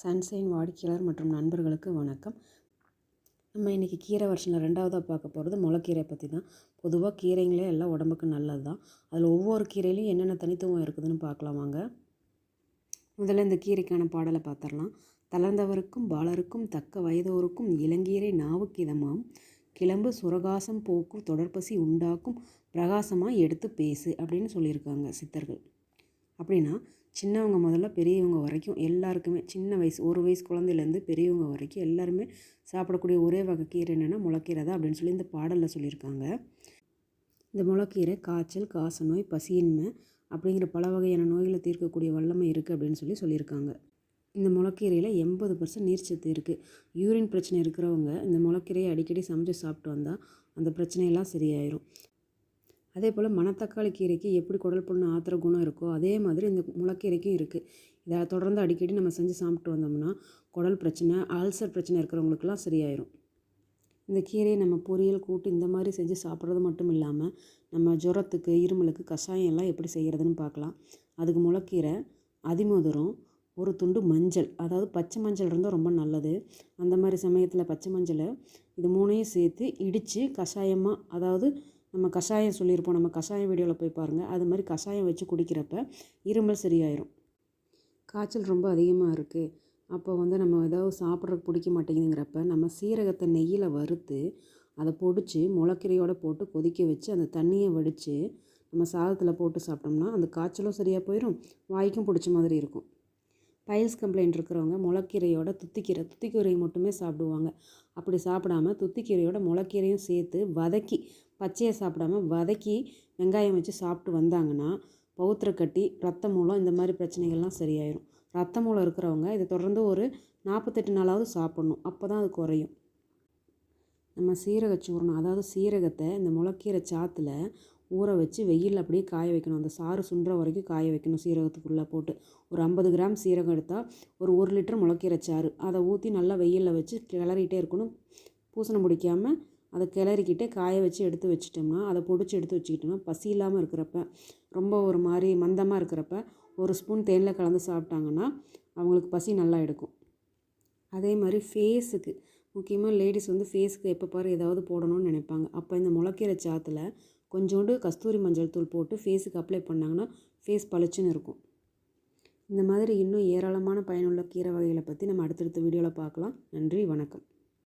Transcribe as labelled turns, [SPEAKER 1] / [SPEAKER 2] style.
[SPEAKER 1] Sunshine வாடிக்கையாளர் மற்றும் நண்பர்களுக்கு வணக்கம். நம்ம இன்றைக்கி கீரை வருஷனில் ரெண்டாவதாக பார்க்க போகிறது முளைக்கீரை பற்றி தான். பொதுவாக கீரைங்களே எல்லாம் உடம்புக்கு நல்லது தான் அதில் ஒவ்வொரு கீரையிலையும் என்னென்ன தனித்துவம் இருக்குதுன்னு பார்க்கலாம் வாங்க. முதல்ல இந்த கீரைக்கான பாடலை பார்த்துடலாம். தளர்ந்தவருக்கும் பாலருக்கும் தக்க வயதோருக்கும் இளங்கீரை நாவுக்கிதமாம். கிளம்பு சுரகாசம் போக்கும் தொடர்பசி உண்டாக்கும். பிரகாசமாக எடுத்து பேசு அப்படின்னு சொல்லியிருக்காங்க சித்தர்கள். அப்படின்னா சின்னவங்க முதல்ல பெரியவங்க வரைக்கும் எல்லாருக்குமே சின்ன வயசு ஒரு வயசு குழந்தையிலேருந்து பெரியவங்க வரைக்கும் எல்லாருமே சாப்பிடக்கூடிய ஒரே வகை கீரை என்னென்னா முளைக்கீரை தான் அப்படின்னு சொல்லி இந்த பாடலில் சொல்லியிருக்காங்க. இந்த முளைக்கீரை காய்ச்சல் காசநோய் பசியின்மை அப்படிங்கிற பல வகையான நோய்களை தீர்க்கக்கூடிய வல்லமை இருக்குது அப்படின்னு சொல்லி சொல்லியிருக்காங்க. இந்த முளைக்கீரையில் எண்பது பர்சன்ட் நீர்ச்சத்து இருக்குது யூரின் பிரச்சனை இருக்கிறவங்க இந்த முளைக்கீரையை அடிக்கடி சமைச்சு சாப்பிட்டு வந்தால் அந்த பிரச்சனையெல்லாம் சரியாயிரும். அதே போல் மணத்தக்காளி கீரைக்கு எப்படி குடல் புண்ணு ஆத்திர குணம் இருக்கோ அதே மாதிரி இந்த முளைக்கீரைக்கும் இருக்குது இதை தொடர்ந்து அடிக்கடி நம்ம செஞ்சு சாப்பிட்டு வந்தோம்னா குடல் பிரச்சனை அல்சர் பிரச்சனை இருக்கிறவங்களுக்குலாம் சரியாயிரும். இந்த கீரையை நம்ம பொரியல் கூட்டு இந்த மாதிரி செஞ்சு சாப்பிட்றது மட்டும் இல்லாமல் நம்ம ஜுரத்துக்கு இருமலுக்கு கஷாயம் எல்லாம் எப்படி செய்கிறதுன்னு பார்க்கலாம். அதுக்கு முளைக்கீரை அதிமதுரம் ஒரு துண்டு மஞ்சள் அதாவது பச்சை மஞ்சள் இருந்தால் ரொம்ப நல்லது. அந்த மாதிரி சமயத்தில் பச்சை மஞ்சளை இது மூணையும் சேர்த்து இடித்து கஷாயமாக அதாவது நம்ம கஷாயம் சொல்லியிருப்போம். நம்ம கஷாயம் வீடியோவில் போய் பாருங்கள் அது மாதிரி கஷாயம் வச்சு குடிக்கிறப்ப இருமல் சரியாயிரும். காய்ச்சல் ரொம்ப அதிகமாக இருக்குது அப்போ வந்து நம்ம ஏதாவது சாப்பிட்றதுக்கு பிடிக்க மாட்டேங்குதுங்கிறப்ப நம்ம சீரகத்தை நெய்யில் வறுத்து அதை பொடிச்சு முளைக்கீரையோடு போட்டு கொதிக்க வச்சு அந்த தண்ணியை வடித்து நம்ம சாதத்தில் போட்டு சாப்பிட்டோம்னா அந்த காய்ச்சலும் சரியாக போயிடும் வாய்க்கும் பிடிச்ச மாதிரி இருக்கும். பைல்ஸ் கம்ப்ளைண்ட் இருக்கிறவங்க முளைக்கீரையோட துத்திக்கீரை துத்திக்கீரையை மட்டுமே சாப்பிடுவாங்க. அப்படி சாப்பிடாம துத்திக்கீரையோட முளைக்கீரையும் சேர்த்து வதக்கி பச்சையை சாப்பிடாம வதக்கி வெங்காயம் வச்சு சாப்பிட்டு வந்தாங்கன்னா பௌத்திரக்கட்டி ரத்த மூலம் இந்த மாதிரி பிரச்சனைகள்லாம் சரியாயிடும் ரத்த மூலம் இருக்கிறவங்க இதை தொடர்ந்து ஒரு நாற்பத்தெட்டு நாளாவது சாப்பிட்ணும். அப்போ தான் அது குறையும். நம்ம சீரக சூர்ணம் அதாவது சீரகத்தை இந்த முளக்கீரை சாத்தில் ஊற வச்சு வெயிலில் அப்படியே காய வைக்கணும். அந்த சாறு சுண்டுற வரைக்கும் காய வைக்கணும் சீரகத்துக்குள்ளே போட்டு. ஒரு ஐம்பது கிராம் சீரகம் எடுத்தால் ஒரு ஒரு லிட்டர் முளக்கீரை சாறு. அதை ஊற்றி நல்லா வெயிலில் வச்சு கிளறிட்டே இருக்கணும். பூசணம் பிடிக்காமல் அதை கிளறிக்கிட்டே காய வச்சு எடுத்து வச்சிட்டோம்னா அதை பொடிச்சு எடுத்து வச்சுக்கிட்டோம்னா பசி இல்லாமல் இருக்கிறப்ப ரொம்ப ஒரு மாதிரி மந்தமாக இருக்கிறப்ப ஒரு ஸ்பூன் தேனில் கலந்து சாப்பிட்டாங்கன்னா அவங்களுக்கு பசி நல்லா எடுக்கும். அதே மாதிரி ஃபேஸுக்கு முக்கியமாக லேடிஸ் வந்து ஃபேஸுக்கு எப்போ பாரு ஏதாவது போடணும்னு நினைப்பாங்க. அப்போ இந்த முளைக்கீரை சாத்தில் கொஞ்சோண்டு கஸ்தூரி மஞ்சள் தூள் போட்டு ஃபேஸுக்கு அப்ளை பண்ணாங்கன்னா ஃபேஸ் பளிச்சுன்னு இருக்கும். இந்த மாதிரி இன்னும் ஏராளமான பயனுள்ள கீரை வகைகளை பற்றி நம்ம அடுத்தடுத்த வீடியோவில் பார்க்கலாம். நன்றி வணக்கம்.